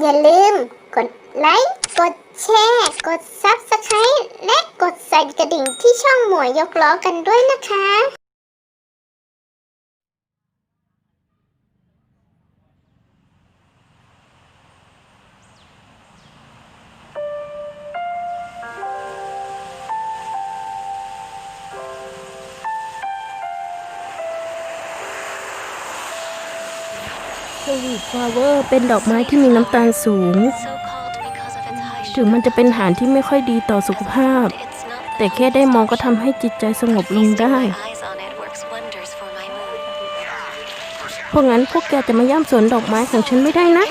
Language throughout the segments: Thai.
อย่าลืมกดไลค์ กดแชร์ กด Subscribe และกดสั่นกระดิ่งที่ช่องหมวยยกล้อกันด้วยนะคะ สวีทฟลาเวอร์เป็นดอกไม้ที่มีน้ำตาลสูง ถึงมันจะเป็นอาหารที่ไม่ค่อยดีต่อสุขภาพ แต่แค่ได้มองก็ทำให้จิตใจสงบลงได้ เพราะงั้นพวกแกจะมาย่ำสวนดอกไม้ของฉันไม่ได้นะ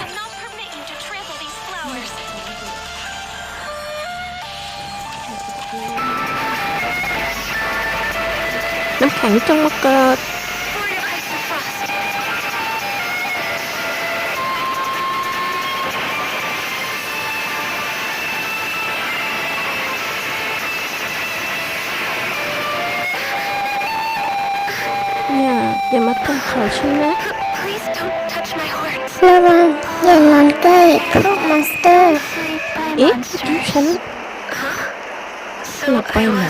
น้ำแข็งจงมาเกิด อย่าอย่ามาตรงเขาฉันนะระวังอย่านอนใกล้พวกมอนสเตอร์เอ๊ะฉันหลับไปเหรอ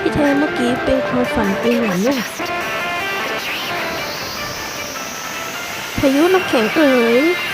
ที่แท้เมื่อกี้เป็นความฝันเองเหรอเนี่ยพายุน้ำแข็งเอ๋ยจงลูกลน